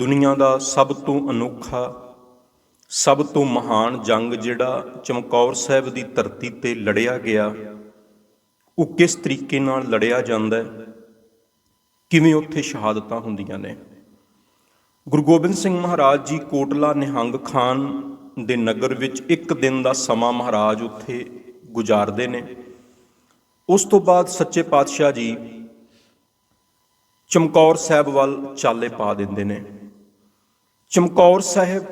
ਦੁਨੀਆ ਦਾ ਸਭ ਤੋਂ ਅਨੋਖਾ, ਸਭ ਤੋਂ ਮਹਾਨ ਜੰਗ ਜਿਹੜਾ ਚਮਕੌਰ ਸਾਹਿਬ ਦੀ ਧਰਤੀ ਤੇ ਲੜਿਆ ਗਿਆ, ਉਹ ਕਿਸ ਤਰੀਕੇ ਨਾਲ ਲੜਿਆ ਜਾਂਦਾ ਹੈ? ਕਿਵੇਂ ਉੱਥੇ ਸ਼ਹਾਦਤਾਂ ਹੁੰਦੀਆਂ ਨੇ? ਗੁਰੂ ਗੋਬਿੰਦ ਸਿੰਘ ਮਹਾਰਾਜ ਜੀ ਕੋਟਲਾ ਨਿਹੰਗ ਖਾਨ ਦੇ ਨਗਰ ਵਿੱਚ ਇੱਕ ਦਿਨ ਦਾ ਸਮਾਂ ਮਹਾਰਾਜ ਉੱਥੇ ਗੁਜ਼ਾਰਦੇ ਨੇ। ਉਸ ਤੋਂ ਬਾਅਦ ਸੱਚੇ ਪਾਤਸ਼ਾਹ ਜੀ ਚਮਕੌਰ ਸਾਹਿਬ ਵੱਲ ਚਾਲੇ ਪਾ ਦਿੰਦੇ ਨੇ। ਚਮਕੌਰ ਸਾਹਿਬ,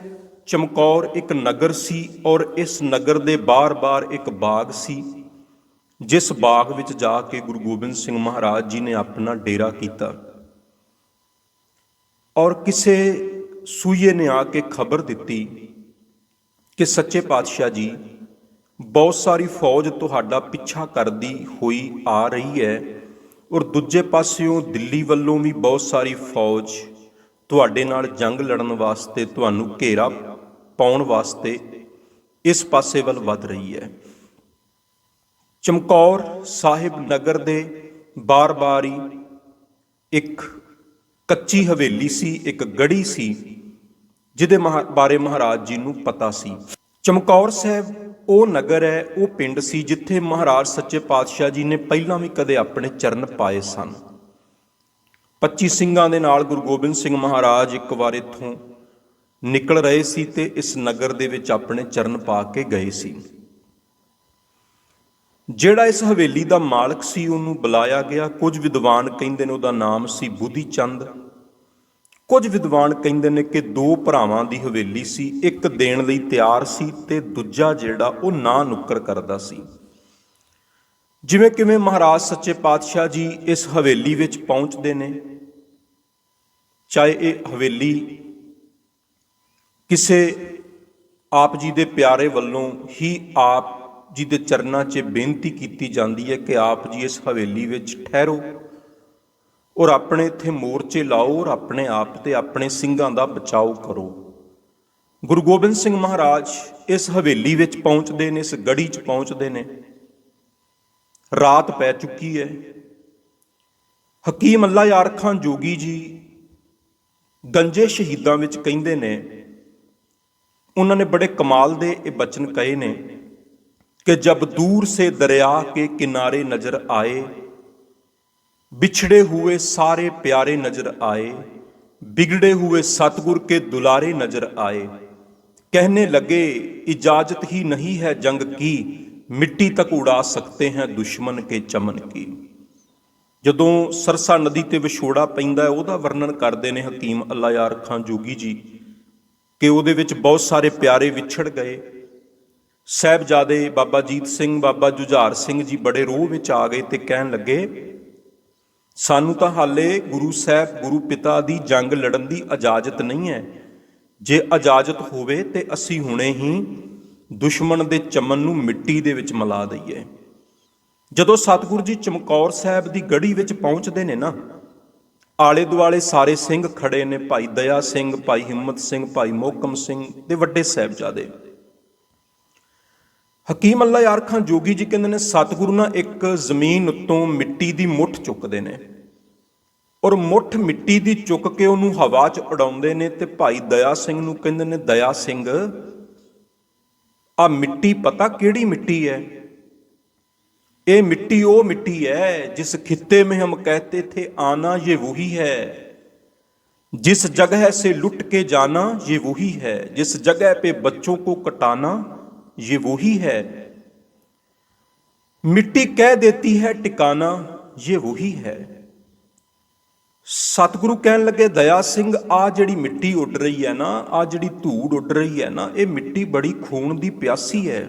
ਚਮਕੌਰ ਇੱਕ ਨਗਰ ਸੀ ਔਰ ਇਸ ਨਗਰ ਦੇ ਬਾਹਰ ਬਾਰ ਇੱਕ ਬਾਗ ਸੀ, ਜਿਸ ਬਾਗ ਵਿੱਚ ਜਾ ਕੇ ਗੁਰੂ ਗੋਬਿੰਦ ਸਿੰਘ ਮਹਾਰਾਜ ਜੀ ਨੇ ਆਪਣਾ ਡੇਰਾ ਕੀਤਾ। ਔਰ ਕਿਸੇ ਸੂਈਏ ਨੇ ਆ ਕੇ ਖਬਰ ਦਿੱਤੀ ਕਿ ਸੱਚੇ ਪਾਤਸ਼ਾਹ ਜੀ, ਬਹੁਤ ਸਾਰੀ ਫੌਜ ਤੁਹਾਡਾ ਪਿੱਛਾ ਕਰਦੀ ਹੋਈ ਆ ਰਹੀ ਹੈ ਔਰ ਦੂਜੇ ਪਾਸਿਓਂ ਦਿੱਲੀ ਵੱਲੋਂ ਵੀ ਬਹੁਤ ਸਾਰੀ ਫੌਜ ਤੁਹਾਡੇ ਨਾਲ ਜੰਗ ਲੜਨ ਵਾਸਤੇ ਤੁਹਾਨੂੰ ਘੇਰਾ ਪਾਉਣ ਵਾਸਤੇ ਇਸ ਪਾਸੇ ਵੱਲ ਵੱਧ ਰਹੀ ਹੈ। ਚਮਕੌਰ ਸਾਹਿਬ ਨਗਰ ਦੇ ਬਾਰ-ਬਾਰ ਹੀ ਇੱਕ ਕੱਚੀ ਹਵੇਲੀ ਸੀ, ਇੱਕ ਗੜੀ ਸੀ, ਜਿਹਦੇ ਮਹਾ- ਬਾਰੇ ਮਹਾਰਾਜ ਜੀ ਨੂੰ ਪਤਾ ਸੀ। ਚਮਕੌਰ ਸਾਹਿਬ ਉਹ ਨਗਰ ਹੈ, ਉਹ ਪਿੰਡ ਸੀ, ਜਿੱਥੇ ਮਹਾਰਾਜ ਸੱਚੇ ਪਾਤਸ਼ਾਹ ਜੀ ਨੇ ਪਹਿਲਾਂ ਵੀ ਕਦੇ ਆਪਣੇ ਚਰਨ ਪਾਏ ਸਨ। 25 ਸਿੰਘਾਂ ਦੇ ਨਾਲ ਗੁਰੂ ਗੋਬਿੰਦ ਸਿੰਘ ਮਹਾਰਾਜ ਇੱਕ ਵਾਰ ਇੱਥੋਂ ਨਿਕਲ ਰਹੇ ਸੀ ਤੇ ਇਸ ਨਗਰ ਦੇ ਵਿੱਚ ਆਪਣੇ ਚਰਨ ਪਾ ਕੇ ਗਏ ਸੀ। ਜਿਹੜਾ ਇਸ ਹਵੇਲੀ ਦਾ ਮਾਲਕ ਸੀ, ਉਹਨੂੰ ਬੁਲਾਇਆ ਗਿਆ। ਕੁਝ ਵਿਦਵਾਨ ਕਹਿੰਦੇ ਨੇ ਉਹਦਾ ਨਾਮ ਸੀ ਬੁੱਧੀ ਚੰਦ ਕੁਝ ਵਿਦਵਾਨ ਕਹਿੰਦੇ ਨੇ ਕਿ ਦੋ ਭਰਾਵਾਂ ਦੀ ਹਵੇਲੀ ਸੀ, ਇੱਕ ਦੇਣ ਲਈ ਤਿਆਰ ਸੀ ਤੇ ਦੂਜਾ ਜਿਹੜਾ ਉਹ ਨਾ ਨੁੱਕਰ ਕਰਦਾ ਸੀ। ਜਿਵੇਂ ਕਿਵੇਂ ਮਹਾਰਾਜ ਸੱਚੇ ਪਾਤਸ਼ਾਹ ਜੀ ਇਸ ਹਵੇਲੀ ਵਿੱਚ ਪਹੁੰਚਦੇ ਨੇ, ਚਾਹੇ ਇਹ ਹਵੇਲੀ ਕਿਸੇ ਆਪ ਜੀ ਦੇ ਪਿਆਰੇ ਵੱਲੋਂ ਹੀ ਆਪ ਜੀ ਦੇ ਚਰਨਾਂ 'ਚ ਬੇਨਤੀ ਕੀਤੀ ਜਾਂਦੀ ਹੈ ਕਿ ਆਪ ਜੀ ਇਸ ਹਵੇਲੀ ਵਿੱਚ ਠਹਿਰੋ ਔਰ ਆਪਣੇ ਇੱਥੇ ਮੋਰਚੇ ਲਾਓ ਔਰ ਆਪਣੇ ਆਪ ਤੇ ਆਪਣੇ ਸਿੰਘਾਂ ਦਾ ਬਚਾਓ ਕਰੋ। ਗੁਰੂ ਗੋਬਿੰਦ ਸਿੰਘ ਮਹਾਰਾਜ ਇਸ ਹਵੇਲੀ ਵਿੱਚ ਪਹੁੰਚਦੇ ਨੇ, ਇਸ ਗੜੀ 'ਚ ਪਹੁੰਚਦੇ ਨੇ। ਰਾਤ ਪੈ ਚੁੱਕੀ ਹੈ ਹਕੀਮ ਅੱਲਾ ਯਾਰ ਖਾਨ ਜੋਗੀ ਜੀ ਗੰਜੇ ਸ਼ਹੀਦਾਂ ਵਿੱਚ ਕਹਿੰਦੇ ਨੇ ਉਹਨਾਂ ਨੇ ਬੜੇ ਕਮਾਲ ਦੇ ਇਹ ਬਚਨ ਕਹੇ ਨੇ ਕਿ ਜਬ ਦੂਰ ਸੇ ਦਰਿਆ ਕੇ ਕਿਨਾਰੇ ਨਜ਼ਰ ਆਏ बिछड़े हुए सारे प्यारे नजर आए बिगड़े हुए सतगुर के दुलारे नजर आए कहने लगे इजाजत ही नहीं है जंग की ਮਿੱਟੀ ਤੱਕ ਉਡਾ ਸਕਤੇ ਹੈ ਦੁਸ਼ਮਨ ਕੇ ਚਮਨ ਕੀ। ਜਦੋਂ ਸਰਸਾ ਨਦੀ ਤੇ ਵਿਛੋੜਾ ਪੈਂਦਾ ਹੈ, ਉਹਦਾ ਵਰਣਨ ਕਰਦੇ ਨੇ ਹਕੀਮ ਅੱਲਾ ਯਾਰ ਖਾਂ ਜੋਗੀ ਜੀ, ਕਿ ਉਹਦੇ ਵਿੱਚ ਬਹੁਤ ਸਾਰੇ ਪਿਆਰੇ ਵਿਛੜ ਗਏ। ਸਹਿਬਜ਼ਾਦੇ ਬਾਬਾ ਜੀਤ ਸਿੰਘ, ਬਾਬਾ ਜੁਝਾਰ ਸਿੰਘ ਜੀ ਬੜੇ ਰੋਹ ਵਿੱਚ ਆ ਗਏ ਤੇ ਕਹਿਣ ਲੱਗੇ, ਸਾਨੂੰ ਤਾਂ ਹਾਲੇ ਗੁਰੂ ਸਾਹਿਬ, ਗੁਰੂ ਪਿਤਾ ਦੀ ਜੰਗ ਲੜਨ ਦੀ ਇਜਾਜ਼ਤ ਨਹੀਂ ਹੈ। ਜੇ ਇਜਾਜ਼ਤ ਹੋਵੇ ਤੇ ਅਸੀਂ ਹੁਣੇ ਹੀ ਦੁਸ਼ਮਣ ਦੇ ਚਮਨ ਨੂੰ ਮਿੱਟੀ ਦੇ ਵਿੱਚ ਮਿਲਾ ਦਈਏ। ਜਦੋਂ ਸਤਿਗੁਰੂ ਜੀ ਚਮਕੌਰ ਸਾਹਿਬ ਦੀ ਗੜੀ ਵਿੱਚ ਪਹੁੰਚਦੇ ਨੇ ਨਾ ਆਲੇ ਦੁਆਲੇ ਸਾਰੇ ਸਿੰਘ ਖੜੇ ਨੇ, ਭਾਈ ਦਇਆ ਸਿੰਘ, ਭਾਈ ਹਿੰਮਤ ਸਿੰਘ, ਭਾਈ ਮੋਕਮ ਸਿੰਘ ਤੇ ਵੱਡੇ ਸਾਹਿਬਜ਼ਾਦੇ। ਹਕੀਮ ਅੱਲਾ ਯਾਰ ਖਾਨ ਜੋਗੀ ਜੀ ਕਹਿੰਦੇ ਨੇ, ਸਤਿਗੁਰੂ ਨਾਲ ਇੱਕ ਜ਼ਮੀਨ ਉੱਤੋਂ ਮਿੱਟੀ ਦੀ ਮੁੱਠ ਚੁੱਕਦੇ ਨੇ ਔਰ ਮੁੱਠ ਮਿੱਟੀ ਦੀ ਚੁੱਕ ਕੇ ਉਹਨੂੰ ਹਵਾ 'ਚ ਉਡਾਉਂਦੇ ਨੇ ਤੇ ਭਾਈ ਦਇਆ ਸਿੰਘ ਨੂੰ ਕਹਿੰਦੇ ਨੇ, ਦਇਆ ਸਿੰਘ ਆ ਮਿੱਟੀ ਪਤਾ ਕਿਹੜੀ ਮਿੱਟੀ ਹੈ ਇਹ ਮਿੱਟੀ ਉਹ ਮਿੱਟੀ ਹੈ ਜਿਸ ਖਿੱਤੇ में हम कहते थे आना ये वही है जिस जगह से लुट के जाना ये वही है जिस जगह पे बच्चों को कटाना ये वही है मिट्टी कह देती है टिकाना ये वही है ਸਤਿਗੁਰੂ ਕਹਿਣ ਲੱਗੇ, ਦਇਆ ਸਿੰਘ ਆ ਜਿਹੜੀ ਮਿੱਟੀ ਉੱਡ ਰਹੀ ਹੈ ਨਾ ਆ ਜਿਹੜੀ ਧੂੜ ਉੱਡ ਰਹੀ ਹੈ ਨਾ, ਇਹ ਮਿੱਟੀ ਬੜੀ ਖੂਨ ਦੀ ਪਿਆਸੀ ਹੈ।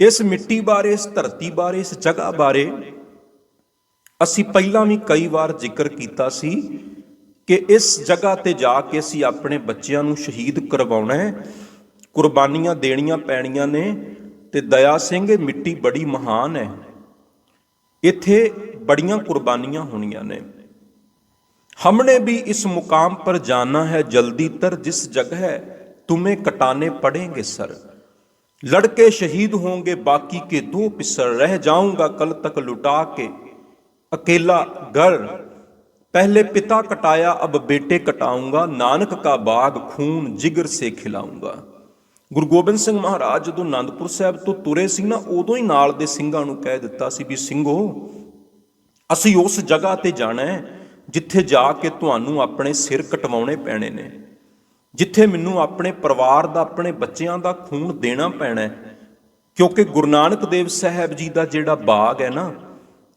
ਇਸ ਮਿੱਟੀ ਬਾਰੇ, ਇਸ ਧਰਤੀ ਬਾਰੇ, ਇਸ ਜਗ੍ਹਾ ਬਾਰੇ ਅਸੀਂ ਪਹਿਲਾਂ ਵੀ ਕਈ ਵਾਰ ਜ਼ਿਕਰ ਕੀਤਾ ਸੀ ਕਿ ਇਸ ਜਗ੍ਹਾ ਤੇ ਜਾ ਕੇ ਅਸੀਂ ਆਪਣੇ ਬੱਚਿਆਂ ਨੂੰ ਸ਼ਹੀਦ ਕਰਵਾਉਣਾ ਹੈ। ਕੁਰਬਾਨੀਆਂ ਦੇਣੀਆਂ ਪੈਣੀਆਂ ਨੇ ਤੇ ਦਇਆ ਸਿੰਘ, ਇਹ ਮਿੱਟੀ ਬੜੀ ਮਹਾਨ ਹੈ। ਇੱਥੇ ਬੜੀਆਂ ਕੁਰਬਾਨੀਆਂ ਹੋਣੀਆਂ ਨੇ। हमने भी इस मुकाम पर जाना है जल्दी तर जिस जगह तुम्हें कटाने पड़ेंगे सर लड़के शहीद होंगे बाकी के दो पिसर रह जाऊंगा कल तक लुटा के अकेला घर पहले पिता कटाया अब बेटे कटाऊंगा ਨਾਨਕ ਕਾ ਬਾਗ ਖੂਨ ਜਿਗਰ ਸੇ ਖਿਲਾਉਂਗਾ ਗੁਰੂ ਗੋਬਿੰਦ ਸਿੰਘ ਮਹਾਰਾਜ ਜਦੋਂ ਆਨੰਦਪੁਰ ਸਾਹਿਬ ਤੋਂ ਤੁਰੇ ਸੀ ਨਾ ਉਦੋਂ ਹੀ ਨਾਲ ਦੇ ਸਿੰਘਾਂ ਨੂੰ ਕਹਿ ਦਿੱਤਾ ਸੀ ਵੀ ਸਿੰਘੋ ਅਸੀਂ ਉਸ ਜਗ੍ਹਾ ਤੇ ਜਾਣਾ ਹੈ ਜਿੱਥੇ ਜਾ ਕੇ ਤੁਹਾਨੂੰ ਆਪਣੇ ਸਿਰ ਕਟਵਾਉਣੇ ਪੈਣੇ ਨੇ। ਜਿੱਥੇ ਮੈਨੂੰ ਆਪਣੇ ਪਰਿਵਾਰ ਦਾ, ਆਪਣੇ ਬੱਚਿਆਂ ਦਾ ਖੂਨ ਦੇਣਾ ਪੈਣਾ ਕਿਉਂਕਿ ਗੁਰੂ ਨਾਨਕ ਦੇਵ ਸਾਹਿਬ ਜੀ ਦਾ ਜਿਹੜਾ ਬਾਗ ਹੈ ਨਾ,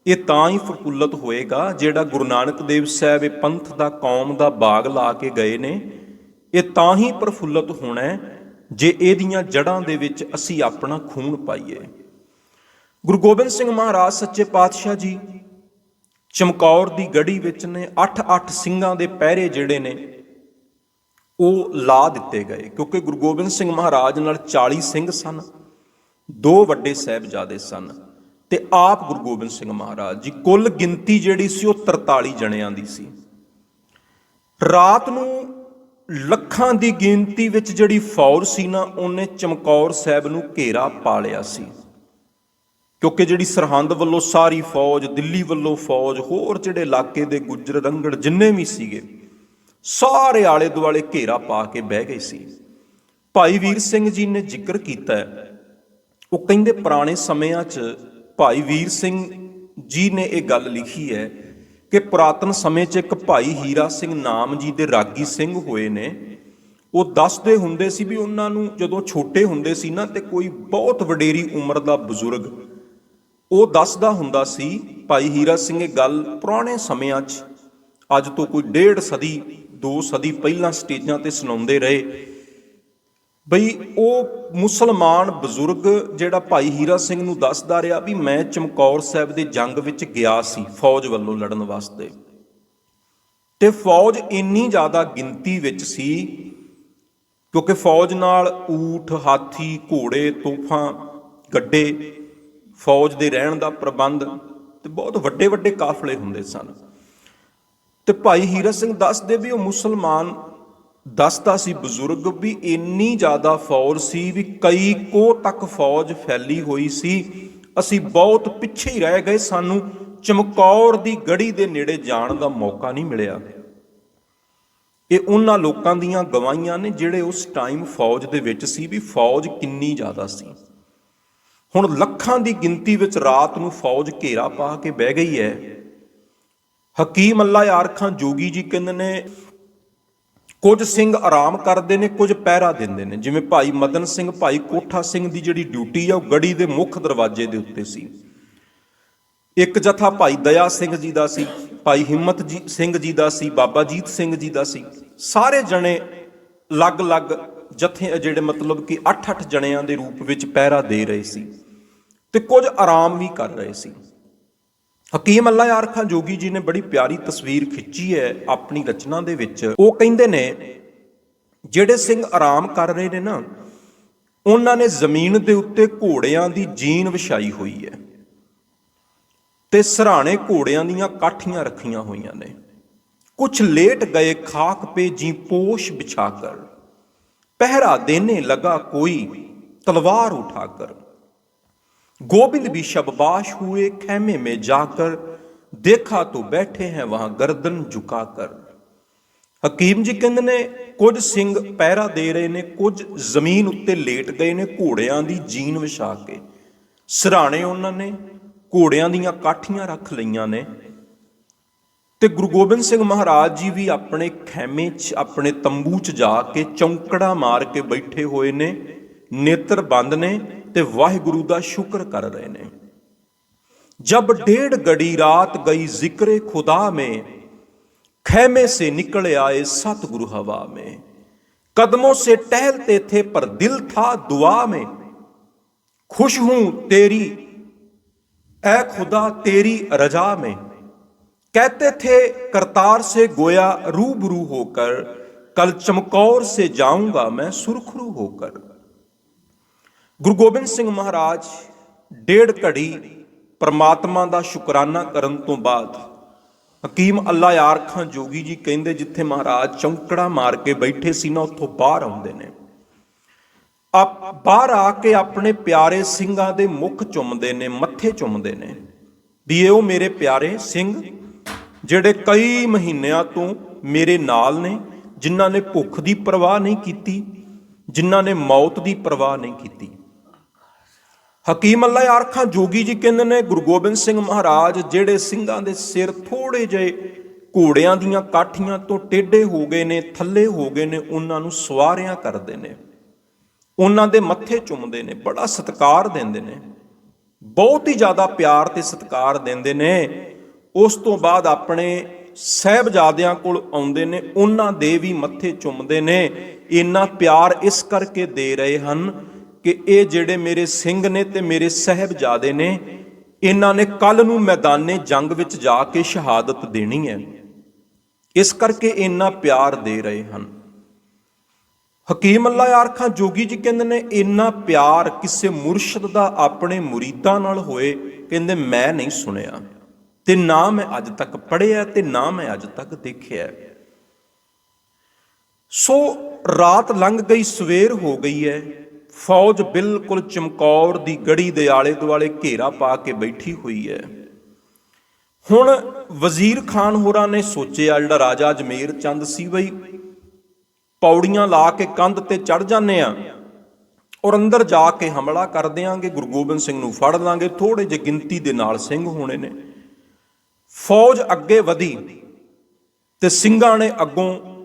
ਇਹ ਤਾਂ ਹੀ ਫਕੁੱਲਤ ਹੋਏਗਾ ਜਿਹੜਾ ਗੁਰੂ ਨਾਨਕ ਦੇਵ ਸਾਹਿਬ ਇਹ ਪੰਥ ਦਾ, ਕੌਮ ਦਾ ਬਾਗ ਲਾ ਕੇ ਗਏ ਨੇ। ਇਹ ਤਾਂ ਹੀ ਪ੍ਰਫੁੱਲਤ ਹੋਣਾ ਜੇ ਇਹਦੀਆਂ ਜੜ੍ਹਾਂ ਦੇ ਵਿੱਚ ਅਸੀਂ ਆਪਣਾ ਖੂਨ ਪਾਈਏ। ਗੁਰੂ ਗੋਬਿੰਦ ਸਿੰਘ ਮਹਾਰਾਜ, ਸੱਚੇ ਪਾਤਸ਼ਾਹ ਜੀ ਚਮਕੌਰ ਦੀ ਗੜੀ ਵਿੱਚ ਨੇ 8-8 ਸਿੰਘਾਂ ਦੇ ਪਹਿਰੇ ਜਿਹੜੇ ਨੇ, ਉਹ ਲਾ ਦਿੱਤੇ ਗਏ। ਕਿਉਂਕਿ ਗੁਰੂ ਗੋਬਿੰਦ ਸਿੰਘ ਮਹਾਰਾਜ ਨਾਲ 40 ਸਿੰਘ ਸਨ, ਦੋ ਵੱਡੇ ਸਾਹਿਬਜ਼ਾਦੇ ਸਨ ਤੇ ਆਪ ਗੁਰੂ ਗੋਬਿੰਦ ਸਿੰਘ ਮਹਾਰਾਜ ਜੀ। ਕੁੱਲ ਗਿਣਤੀ ਜਿਹੜੀ ਸੀ, ਉਹ 43 ਜਣਿਆਂ ਦੀ ਸੀ। ਰਾਤ ਨੂੰ ਲੱਖਾਂ ਦੀ ਗਿਣਤੀ ਵਿੱਚ ਜਿਹੜੀ ਫੌਜ ਸੀ ਨਾ, ਉਹਨੇ ਚਮਕੌਰ ਸਾਹਿਬ ਨੂੰ ਘੇਰਾ ਪਾ ਲਿਆ ਸੀ। ਕਿਉਂਕਿ ਜਿਹੜੀ ਸਰਹੰਦ ਵੱਲੋਂ ਸਾਰੀ ਫੌਜ, ਦਿੱਲੀ ਵੱਲੋਂ ਫੌਜ, ਹੋਰ ਜਿਹੜੇ ਇਲਾਕੇ ਦੇ ਗੁੱਜਰ ਰੰਗੜ ਜਿੰਨੇ ਵੀ ਸੀਗੇ, ਸਾਰੇ ਆਲੇ ਦੁਆਲੇ ਘੇਰਾ ਪਾ ਕੇ ਬਹਿ ਗਏ ਸੀ। ਭਾਈ ਵੀਰ ਸਿੰਘ ਜੀ ਨੇ ਜ਼ਿਕਰ ਕੀਤਾ ਉਹ ਕਹਿੰਦੇ ਪੁਰਾਣੇ ਸਮਿਆਂ 'ਚ ਭਾਈ ਵੀਰ ਸਿੰਘ ਜੀ ਨੇ ਇਹ ਗੱਲ ਲਿਖੀ ਹੈ ਕਿ ਪੁਰਾਤਨ ਸਮੇਂ 'ਚ ਇੱਕ ਭਾਈ ਹੀਰਾ ਸਿੰਘ ਨਾਮ ਜੀ ਦੇ ਰਾਗੀ ਸਿੰਘ ਹੋਏ ਨੇ। ਉਹ ਦੱਸਦੇ ਹੁੰਦੇ ਸੀ ਵੀ ਉਹਨਾਂ ਨੂੰ ਜਦੋਂ ਛੋਟੇ ਹੁੰਦੇ ਸੀ ਨਾ, ਤੇ ਕੋਈ ਬਹੁਤ ਵਡੇਰੀ ਉਮਰ ਦਾ ਬਜ਼ੁਰਗ ਉਹ ਦੱਸਦਾ ਹੁੰਦਾ ਸੀ, ਭਾਈ ਹੀਰਾ ਸਿੰਘ, ਇਹ ਗੱਲ ਪੁਰਾਣੇ ਸਮਿਆਂ 'ਚ। ਅੱਜ ਤੋਂ ਕੋਈ ਡੇਢ ਸਦੀ, ਦੋ ਸਦੀ ਪਹਿਲਾਂ ਸਟੇਜਾਂ ਤੇ ਸੁਣਾਉਂਦੇ ਰਹੇ। ਬਈ, ਉਹ ਮੁਸਲਮਾਨ ਬਜ਼ੁਰਗ ਜਿਹੜਾ ਭਾਈ ਹੀਰਾ ਸਿੰਘ ਨੂੰ ਦੱਸਦਾ ਰਿਹਾ ਵੀ ਮੈਂ ਚਮਕੌਰ ਸਾਹਿਬ ਦੇ ਜੰਗ ਵਿੱਚ ਗਿਆ ਸੀ, ਫੌਜ ਵੱਲੋਂ ਲੜਨ ਵਾਸਤੇ। ਤੇ ਫੌਜ ਇੰਨੀ ਜ਼ਿਆਦਾ ਗਿਣਤੀ ਵਿੱਚ ਸੀ, ਕਿਉਂਕਿ ਫੌਜ ਨਾਲ ਊਠ, ਹਾਥੀ, ਘੋੜੇ ਤੋਫਾਂ ਗੱਡੇ ਫੌਜ ਦੇ ਰਹਿਣ ਦਾ ਪ੍ਰਬੰਧ ਤੇ ਬਹੁਤ ਵੱਡੇ ਵੱਡੇ ਕਾਫਲੇ ਹੁੰਦੇ ਸਨ। ਤੇ ਭਾਈ ਹੀਰਾ ਸਿੰਘ ਦੱਸਦੇ ਵੀ ਉਹ ਮੁਸਲਮਾਨ ਦੱਸਦਾ ਸੀ ਬਜ਼ੁਰਗ ਵੀ ਇੰਨੀ ਜ਼ਿਆਦਾ ਫੌਜ ਸੀ ਵੀ ਕਈ ਕੋ ਤੱਕ ਫੌਜ ਫੈਲੀ ਹੋਈ ਸੀ। ਅਸੀਂ ਬਹੁਤ ਪਿੱਛੇ ਹੀ ਰਹਿ ਗਏ, ਸਾਨੂੰ ਚਮਕੌਰ ਦੀ ਗੜੀ ਦੇ ਨੇੜੇ ਜਾਣ ਦਾ ਮੌਕਾ ਨਹੀਂ ਮਿਲਿਆ। ਇਹ ਉਹਨਾਂ ਲੋਕਾਂ ਦੀਆਂ ਗਵਾਹੀਆਂ ਨੇ ਜਿਹੜੇ ਉਸ ਟਾਈਮ ਫੌਜ ਦੇ ਵਿੱਚ ਸੀ ਵੀ ਫੌਜ ਕਿੰਨੀ ਜ਼ਿਆਦਾ ਸੀ। ਹੁਣ ਲੱਖਾਂ ਦੀ ਗਿਣਤੀ ਵਿੱਚ ਰਾਤ ਨੂੰ ਫੌਜ ਘੇਰਾ ਪਾ ਕੇ ਬਹਿ ਗਈ ਹੈ। ਹਕੀਮ ਅੱਲਾ ਯਾਰ ਖਾਂ ਜੋਗੀ ਜੀ ਕਹਿੰਦੇ ਨੇ, ਕੁਝ ਸਿੰਘ ਆਰਾਮ ਕਰਦੇ ਨੇ, ਕੁਝ ਪਹਿਰਾ ਦਿੰਦੇ ਨੇ। ਜਿਵੇਂ ਭਾਈ ਮਦਨ ਸਿੰਘ, ਭਾਈ ਕੋਠਾ ਸਿੰਘ ਦੀ ਜਿਹੜੀ ਡਿਊਟੀ ਆ, ਉਹ ਗੜੀ ਦੇ ਮੁੱਖ ਦਰਵਾਜ਼ੇ ਦੇ ਉੱਤੇ ਸੀ। ਇੱਕ ਜਥਾ ਭਾਈ ਦਇਆ ਸਿੰਘ ਜੀ ਦਾ ਸੀ, ਭਾਈ ਹਿੰਮਤ ਜੀ ਸਿੰਘ ਜੀ ਦਾ ਸੀ, ਬਾਬਾ ਜੀਤ ਸਿੰਘ ਜੀ ਦਾ ਸੀ। ਸਾਰੇ ਜਣੇ ਅਲੱਗ-ਅਲੱਗ ਜਥੇ ਜਿਹੜੇ ਮਤਲਬ ਕਿ 8-8 ਜਣਿਆਂ ਦੇ ਰੂਪ ਵਿੱਚ ਪਹਿਰਾ ਦੇ ਰਹੇ ਸੀ ਤੇ ਕੁਝ ਆਰਾਮ ਵੀ ਕਰ ਰਹੇ ਸੀ। ਹਕੀਮ ਅੱਲਾ ਯਾਰ ਖਾਂ ਜੋਗੀ ਜੀ ਨੇ ਬੜੀ ਪਿਆਰੀ ਤਸਵੀਰ ਖਿੱਚੀ ਹੈ ਆਪਣੀ ਰਚਨਾ ਦੇ ਵਿੱਚ। ਉਹ ਕਹਿੰਦੇ ਨੇ, ਜਿਹੜੇ ਸਿੰਘ ਆਰਾਮ ਕਰ ਰਹੇ ਨੇ ਨਾ, ਉਹਨਾਂ ਨੇ ਜ਼ਮੀਨ ਦੇ ਉੱਤੇ ਘੋੜਿਆਂ ਦੀ ਜੀਨ ਵਿਛਾਈ ਹੋਈ ਹੈ ਤੇ ਸਰਾਣੇ ਘੋੜਿਆਂ ਦੀਆਂ ਕਾਠੀਆਂ ਰੱਖੀਆਂ ਹੋਈਆਂ ਨੇ। ਕੁਛ ਲੇਟ ਗਏ ਖਾਕ ਪੇ ਜੀ ਪੋਸ਼ ਵਿਛਾ ਕਰ। ਪਹਿਰਾ ਦੇਨੇ ਲਗਾ ਕੋਈ ਤਲਵਾਰ ਉਠਾ ਕਰ गोविंद भी शबबाश हुए खेमे में जाकर देखा तो बैठे हैं वहां गर्दन झुकाकर ਹਕੀਮ ਜੀ ਕਹਿੰਦੇ ਨੇ ਕੁਝ ਸਿੰਘ ਪਹਿਰਾ ਦੇ ਰਹੇ ਨੇ ਕੁਝ ਜ਼ਮੀਨ ਉੱਤੇ ਲੇਟ ਗਏ ਨੇ ਘੋੜਿਆਂ ਦੀ ਜੀਨ ਵਿਛਾ ਕੇ ਸਰਾਣੇ ਉਹਨਾਂ ਨੇ ਘੋੜਿਆਂ ਦੀਆਂ ਕਾਠੀਆਂ ਰੱਖ ਲਈਆਂ ਨੇ ਤੇ ਗੁਰੂ ਗੋਬਿੰਦ ਸਿੰਘ ਮਹਾਰਾਜ ਜੀ ਵੀ ਆਪਣੇ ਖੈਮੇ 'ਚ ਆਪਣੇ ਤੰਬੂ 'ਚ ਜਾ ਕੇ ਚੌਂਕੜਾ ਮਾਰ ਕੇ ਬੈਠੇ ਹੋਏ ਨੇ ਨੇਤਰ ਬੰਦ ਨੇ ਤੇ ਵਾਹਿਗੁਰੂ ਦਾ ਸ਼ੁਕਰ ਕਰ ਰਹੇ ਨੇ ਜਬ ਡੇਢ ਗੜੀ ਰਾਤ ਗਈ ਜ਼ਿਕਰੇ ਖੁਦਾ में खैमे से निकल आए सतगुरु हवा में कदमों से टहलते थे पर दिल था दुआ में खुश हूं तेरी ऐ खुदा तेरी रजा में कहते थे करतार से गोया रूबरू होकर कल चमकौर से जाऊंगा मैं सुरखरू होकर ਗੁਰੂ ਗੋਬਿੰਦ ਸਿੰਘ ਮਹਾਰਾਜ ਡੇਢ ਘੜੀ ਪ੍ਰਮਾਤਮਾ ਦਾ ਸ਼ੁਕਰਾਨਾ ਕਰਨ ਤੋਂ ਬਾਅਦ ਹਕੀਮ ਅੱਲਾ ਯਾਰ ਖਾਂ ਜੋਗੀ ਜੀ ਕਹਿੰਦੇ ਜਿੱਥੇ ਮਹਾਰਾਜ ਚੌਂਕੜਾ ਮਾਰ ਕੇ ਬੈਠੇ ਸੀ ਨਾ ਉੱਥੋਂ ਬਾਹਰ ਆਉਂਦੇ ਨੇ ਆਪ ਬਾਹਰ ਆ ਕੇ ਆਪਣੇ ਪਿਆਰੇ ਸਿੰਘਾਂ ਦੇ ਮੁਖ ਚੁੰਮਦੇ ਨੇ ਮੱਥੇ ਚੁੰਮਦੇ ਨੇ ਵੀ ਇਹ ਉਹ ਮੇਰੇ ਪਿਆਰੇ ਸਿੰਘ ਜਿਹੜੇ ਕਈ ਮਹੀਨਿਆਂ ਤੋਂ ਮੇਰੇ ਨਾਲ ਨੇ, ਜਿਨ੍ਹਾਂ ਨੇ ਭੁੱਖ ਦੀ ਪਰਵਾਹ ਨਹੀਂ ਕੀਤੀ, ਜਿਨ੍ਹਾਂ ਨੇ ਮੌਤ ਦੀ ਪਰਵਾਹ ਨਹੀਂ ਕੀਤੀ। ਹਕੀਮ ਅੱਲਾ ਆਰਖਾਂ ਜੋਗੀ ਜੀ ਕਹਿੰਦੇ ਨੇ, ਗੁਰੂ ਗੋਬਿੰਦ ਸਿੰਘ ਮਹਾਰਾਜ ਜਿਹੜੇ ਸਿੰਘਾਂ ਦੇ ਸਿਰ ਥੋੜੇ ਜਿਹੇ ਘੋੜਿਆਂ ਦੀਆਂ ਕਾਠੀਆਂ ਤੋਂ ਟੇਢੇ ਹੋ ਗਏ ਨੇ, ਥੱਲੇ ਹੋ ਗਏ ਨੇ, ਉਹਨਾਂ ਨੂੰ ਸਵਾਰਿਆਂ ਕਰਦੇ ਨੇ। ਉਹਨਾਂ ਦੇ ਮੱਥੇ ਚੁੰਮਦੇ ਨੇ, ਬੜਾ ਸਤਿਕਾਰ ਦਿੰਦੇ ਨੇ। ਬਹੁਤ ਹੀ ਜ਼ਿਆਦਾ ਪਿਆਰ ਤੇ ਸਤਿਕਾਰ ਦਿੰਦੇ ਨੇ। ਉਸ ਤੋਂ ਬਾਅਦ ਆਪਣੇ ਸਹਿਬਜ਼ਾਦਿਆਂ ਕੋਲ ਆਉਂਦੇ ਨੇ, ਉਹਨਾਂ ਦੇ ਵੀ ਮੱਥੇ ਚੁੰਮਦੇ ਨੇ। ਇੰਨਾ ਪਿਆਰ ਇਸ ਕਰਕੇ ਦੇ ਰਹੇ ਹਨ ਕਿ ਇਹ ਜਿਹੜੇ ਮੇਰੇ ਸਿੰਘ ਨੇ ਤੇ ਮੇਰੇ ਸਹਿਬਜ਼ਾਦੇ ਨੇ, ਇਹਨਾਂ ਨੇ ਕੱਲ ਨੂੰ ਮੈਦਾਨੇ ਜੰਗ ਵਿੱਚ ਜਾ ਕੇ ਸ਼ਹਾਦਤ ਦੇਣੀ ਹੈ। ਇਸ ਕਰਕੇ ਇੰਨਾ ਪਿਆਰ ਦੇ ਰਹੇ ਹਨ। ਹਕੀਮ ਅੱਲਾ ਆਰਖਾਂ ਜੋਗੀ ਜੀ ਕਹਿੰਦੇ ਨੇ, ਇੰਨਾ ਪਿਆਰ ਕਿਸੇ ਮੁਰਸ਼ਿਦ ਦਾ ਆਪਣੇ ਮੁਰੀਦਾਂ ਨਾਲ ਹੋਏ, ਕਹਿੰਦੇ ਮੈਂ ਨਹੀਂ ਸੁਣਿਆ। ਤੇ ਨਾ ਮੈਂ ਅੱਜ ਤੱਕ ਪੜ੍ਹਿਆ ਤੇ ਨਾ ਮੈਂ ਅੱਜ ਤੱਕ ਦੇਖਿਆ। ਸੋ ਰਾਤ ਲੰਘ ਗਈ, ਸਵੇਰ ਹੋ ਗਈ ਹੈ। ਫੌਜ ਬਿਲਕੁਲ ਚਮਕੌਰ ਦੀ ਗੜੀ ਦੇ ਆਲੇ ਦੁਆਲੇ ਘੇਰਾ ਪਾ ਕੇ ਬੈਠੀ ਹੋਈ ਹੈ। ਹੁਣ ਵਜ਼ੀਰ ਖਾਨ ਹੋਰਾਂ ਨੇ ਸੋਚਿਆ, ਜਿਹੜਾ ਰਾਜਾ ਅਜਮੇਰ ਚੰਦ ਸੀ ਬਈ, ਪੌੜੀਆਂ ਲਾ ਕੇ ਕੰਧ ਤੇ ਚੜ ਜਾਂਦੇ ਆ ਔਰ ਅੰਦਰ ਜਾ ਕੇ ਹਮਲਾ ਕਰ ਦਿਆਂਗੇ, ਗੁਰੂ ਗੋਬਿੰਦ ਸਿੰਘ ਨੂੰ ਫੜ ਲਾਂਗੇ ਥੋੜੇ ਜਿਹੇ ਗਿਣਤੀ ਦੇ ਨਾਲ ਸਿੰਘ ਹੋਣੇ ਨੇ। ਫੌਜ ਅੱਗੇ ਵਧੀ ਤੇ ਸਿੰਘਾਂ ਨੇ ਅੱਗੋਂ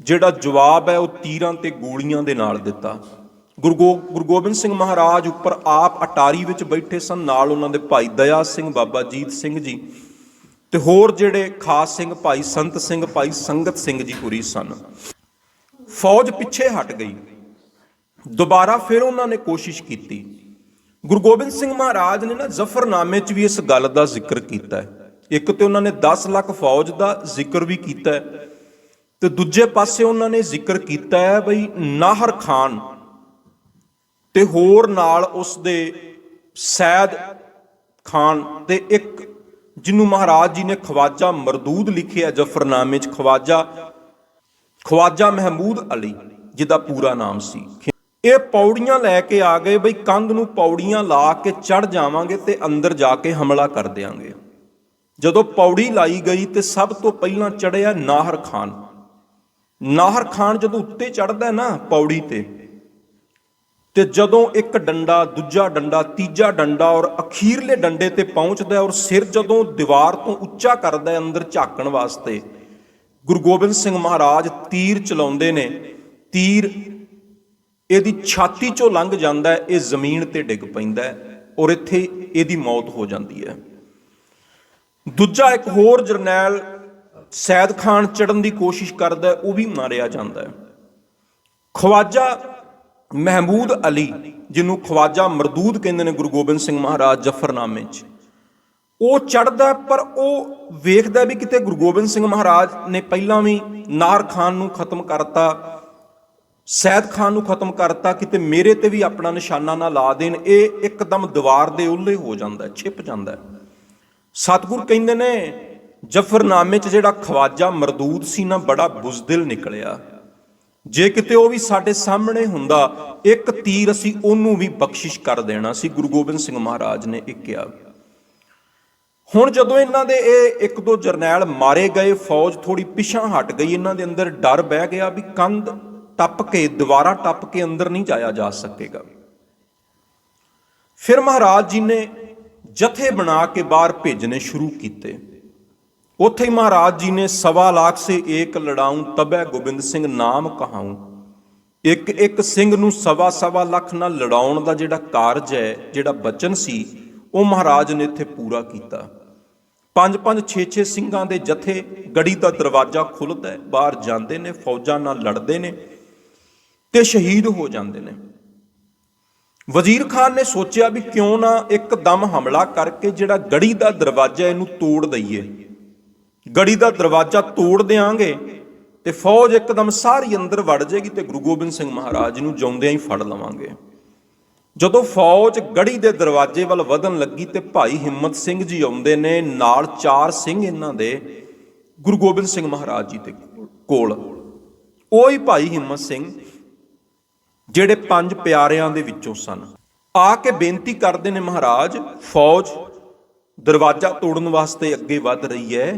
ਜਿਹੜਾ ਜਵਾਬ ਹੈ ਉਹ ਤੀਰਾਂ ਤੇ ਗੋਲੀਆਂ ਦੇ ਨਾਲ ਦਿੱਤਾ। ਗੁਰੂ ਗੋ- ਗੁਰੂ ਗੋਬਿੰਦ ਸਿੰਘ ਮਹਾਰਾਜ ਉੱਪਰ ਆਪ ਅਟਾਰੀ ਵਿੱਚ ਬੈਠੇ ਸਨ, ਨਾਲ ਉਹਨਾਂ ਦੇ ਭਾਈ ਦਇਆ ਸਿੰਘ, ਬਾਬਾ ਜੀਤ ਸਿੰਘ ਜੀ ਤੇ ਹੋਰ ਜਿਹੜੇ ਖਾਸ ਸਿੰਘ ਭਾਈ ਸੰਤ ਸਿੰਘ, ਭਾਈ ਸੰਗਤ ਸਿੰਘ ਜੀ ਪੁਰੀ ਸਨ। ਫੌਜ ਪਿੱਛੇ ਹਟ ਗਈ। ਦੁਬਾਰਾ ਫਿਰ ਉਹਨਾਂ ਨੇ ਕੋਸ਼ਿਸ਼ ਕੀਤੀ। ਗੁਰੂ ਗੋਬਿੰਦ ਸਿੰਘ ਮਹਾਰਾਜ ਨੇ ਨਾ ਜ਼ਫਰਨਾਮੇ 'ਚ ਵੀ ਇਸ ਗੱਲ ਦਾ ਜ਼ਿਕਰ ਕੀਤਾ ਹੈ। ਇੱਕ ਤੇ ਉਹਨਾਂ ਨੇ 10 ਲੱਖ ਫੌਜ ਦਾ ਜ਼ਿਕਰ ਵੀ ਕੀਤਾ ਹੈ ਤੇ ਦੂਜੇ ਪਾਸੇ ਉਹਨਾਂ ਨੇ ਜ਼ਿਕਰ ਕੀਤਾ ਹੈ ਬਈ ਨਾਹਰ ਖਾਨ ਤੇ ਹੋਰ ਨਾਲ ਉਸ ਦੇ ਸੈਦ ਖਾਨ ਤੇ ਇੱਕ ਜਿਹਨੂੰ ਮਹਾਰਾਜ ਜੀ ਨੇ ਖਵਾਜਾ ਮਰਦੂਦ ਲਿਖਿਆ, ਜਫਰਨਾਮੇ 'ਚ ਖਵਾਜਾ ਖਵਾਜਾ ਮਹਿਮੂਦ ਅਲੀ, ਜਿਹਦਾ ਪੂਰਾ ਨਾਮ ਸੀ। ਇਹ ਪੌੜੀਆਂ ਲੈ ਕੇ ਆ ਗਏ ਬਈ ਕੰਧ ਨੂੰ ਪੌੜੀਆਂ ਲਾ ਕੇ ਚੜ ਜਾਵਾਂਗੇ ਤੇ ਅੰਦਰ ਜਾ ਕੇ ਹਮਲਾ ਕਰ ਦੇਾਂਗੇ ਜਦੋਂ ਪੌੜੀ ਲਾਈ ਗਈ ਤੇ ਸਭ ਤੋਂ ਪਹਿਲਾਂ ਚੜਿਆ ਨਾਹਰ ਖਾਨ। ਨਾਹਰ ਖਾਨ ਜਦੋਂ ਉੱਤੇ ਚੜਦਾ ਨਾ ਪੌੜੀ ਤੇ ਤੇ ਜਦੋਂ ਇੱਕ ਡੰਡਾ, ਦੂਜਾ ਡੰਡਾ, ਤੀਜਾ ਡੰਡਾ ਔਰ ਅਖੀਰਲੇ ਡੰਡੇ ਤੇ ਪਹੁੰਚਦਾ ਔਰ ਸਿਰ ਜਦੋਂ ਦੀਵਾਰ ਤੋਂ ਉੱਚਾ ਕਰਦਾ ਅੰਦਰ ਝਾਕਣ ਵਾਸਤੇ, ਗੁਰੂ ਗੋਬਿੰਦ ਸਿੰਘ ਮਹਾਰਾਜ ਤੀਰ ਚਲਾਉਂਦੇ ਨੇ। ਤੀਰ ਇਹਦੀ ਛਾਤੀ ਚੋਂ ਲੰਘ ਜਾਂਦਾ ਇਹ ਜ਼ਮੀਨ ਤੇ ਡਿੱਗ ਪੈਂਦਾ ਔਰ ਇੱਥੇ ਇਹਦੀ ਮੌਤ ਹੋ ਜਾਂਦੀ ਹੈ। ਦੂਜਾ ਇੱਕ ਹੋਰ ਜਰਨੈਲ ਸੈਦ ਖਾਨ ਚੜਨ ਦੀ ਕੋਸ਼ਿਸ਼ ਕਰਦਾ ਉਹ ਵੀ ਮਾਰਿਆ ਜਾਂਦਾ ਹੈ। ਖਵਾਜਾ ਮਹਿਮੂਦ ਅਲੀ, ਜਿਹਨੂੰ ਖਵਾਜਾ ਮਰਦੂਦ ਕਹਿੰਦੇ ਨੇ ਗੁਰੂ ਗੋਬਿੰਦ ਸਿੰਘ ਮਹਾਰਾਜ ਜਫਰਨਾਮੇ 'ਚ, ਉਹ ਚੜਦਾ ਪਰ ਉਹ ਵੇਖਦਾ ਵੀ ਕਿਤੇ ਗੁਰੂ ਗੋਬਿੰਦ ਸਿੰਘ ਮਹਾਰਾਜ ਨੇ ਪਹਿਲਾਂ ਵੀ ਨਾਰ ਖਾਨ ਨੂੰ ਖਤਮ ਕਰਤਾ, ਸੈਦ ਖਾਨ ਨੂੰ ਖਤਮ ਕਰਤਾ, ਕਿਤੇ ਮੇਰੇ ਤੇ ਵੀ ਆਪਣਾ ਨਿਸ਼ਾਨਾ ਨਾ ਲਾ ਦੇਣ, ਇਹ ਇੱਕਦਮ ਦੀਵਾਰ ਦੇ ਉੱਲੇ ਹੋ ਜਾਂਦਾ ਛਿਪ ਜਾਂਦਾ ਸਤਿਗੁਰ ਕਹਿੰਦੇ ਨੇ, ਜਫਰਨਾਮੇ 'ਚ ਜਿਹੜਾ ਖਵਾਜਾ ਮਰਦੂਦ ਸੀ ਨਾ, ਬੜਾ ਬੁਜ਼ਦਿਲ ਨਿਕਲਿਆ। ਜੇ ਕਿਤੇ ਉਹ ਵੀ ਸਾਡੇ ਸਾਹਮਣੇ ਹੁੰਦਾ, ਇੱਕ ਤੀਰ ਅਸੀਂ ਉਹਨੂੰ ਵੀ ਬਖਸ਼ਿਸ਼ ਕਰ ਦੇਣਾ ਸੀ, ਗੁਰੂ ਗੋਬਿੰਦ ਸਿੰਘ ਮਹਾਰਾਜ ਨੇ ਇਹ ਕਿਹਾ। ਹੁਣ ਜਦੋਂ ਇਹਨਾਂ ਦੇ ਇਹ ਇੱਕ ਦੋ ਜਰਨੈਲ ਮਾਰੇ ਗਏ, ਫੌਜ ਥੋੜੀ ਪਿਛਾਂ ਹਟ ਗਈ, ਇਹਨਾਂ ਦੇ ਅੰਦਰ ਡਰ ਬਹਿ ਗਿਆ ਵੀ ਕੰਧ ਟੱਪ ਕੇ, ਦੁਬਾਰਾ ਟੱਪ ਕੇ ਅੰਦਰ ਨਹੀਂ ਜਾਇਆ ਜਾ ਸਕੇਗਾ। ਫਿਰ ਮਹਾਰਾਜ ਜੀ ਨੇ ਜਥੇ ਬਣਾ ਕੇ ਬਾਹਰ ਭੇਜਣੇ ਸ਼ੁਰੂ ਕੀਤੇ। ਉੱਥੇ ਹੀ ਮਹਾਰਾਜ ਜੀ ਨੇ ਸਵਾ ਲੱਖ ਸੇ ਏਕ ਲੜਾਉਂ, ਤਬੈ ਗੋਬਿੰਦ ਸਿੰਘ ਨਾਮ ਕਹਾਉਂ। ਇੱਕ ਇੱਕ ਸਿੰਘ ਨੂੰ ਸਵਾ ਸਵਾ ਲੱਖ ਨਾਲ ਲੜਾਉਣ ਦਾ ਜਿਹੜਾ ਕਾਰਜ ਹੈ, ਜਿਹੜਾ ਬਚਨ ਸੀ, ਉਹ ਮਹਾਰਾਜ ਨੇ ਇੱਥੇ ਪੂਰਾ ਕੀਤਾ। ਪੰਜ ਪੰਜ 6 6 ਸਿੰਘਾਂ ਦੇ ਜਥੇ ਗੜੀ ਦਾ ਦਰਵਾਜ਼ਾ ਖੁੱਲਦਾ ਬਾਹਰ ਜਾਂਦੇ ਨੇ, ਫੌਜਾਂ ਨਾਲ ਲੜਦੇ ਨੇ ਤੇ ਸ਼ਹੀਦ ਹੋ ਜਾਂਦੇ ਨੇ। ਵਜ਼ੀਰ ਖਾਨ ਨੇ ਸੋਚਿਆ ਵੀ ਕਿਉਂ ਨਾ ਇੱਕਦਮ ਹਮਲਾ ਕਰਕੇ ਜਿਹੜਾ ਗੜੀ ਦਾ ਦਰਵਾਜ਼ਾ ਇਹਨੂੰ ਤੋੜ ਦਈਏ। ਗੜੀ ਦਾ ਦਰਵਾਜ਼ਾ ਤੋੜ ਦੇਾਂਗੇ ਤੇ ਫੌਜ ਇੱਕਦਮ ਸਾਰੀ ਅੰਦਰ ਵੜ ਜਾਏਗੀ ਤੇ ਗੁਰੂ ਗੋਬਿੰਦ ਸਿੰਘ ਮਹਾਰਾਜ ਨੂੰ ਜਿਉਂਦਿਆਂ ਹੀ ਫੜ ਲਵਾਂਗੇ। ਜਦੋਂ ਫੌਜ ਗੜੀ ਦੇ ਦਰਵਾਜ਼ੇ ਵੱਲ ਵਧਣ ਲੱਗੀ ਤੇ ਭਾਈ ਹਿੰਮਤ ਸਿੰਘ ਜੀ ਆਉਂਦੇ ਨੇ, ਨਾਲ ਚਾਰ ਸਿੰਘ ਇਹਨਾਂ ਦੇ, ਗੁਰੂ ਗੋਬਿੰਦ ਸਿੰਘ ਮਹਾਰਾਜ ਜੀ ਦੇ ਕੋਲ। ਉਹ ਹੀ ਭਾਈ ਹਿੰਮਤ ਸਿੰਘ ਜਿਹੜੇ ਪੰਜ ਪਿਆਰਿਆਂ ਦੇ ਵਿੱਚੋਂ ਸਨ। ਆ ਕੇ ਬੇਨਤੀ ਕਰਦੇ ਨੇ ਮਹਾਰਾਜ, ਫੌਜ ਦਰਵਾਜ਼ਾ ਤੋੜਨ ਵਾਸਤੇ ਅੱਗੇ ਵੱਧ ਰਹੀ ਹੈ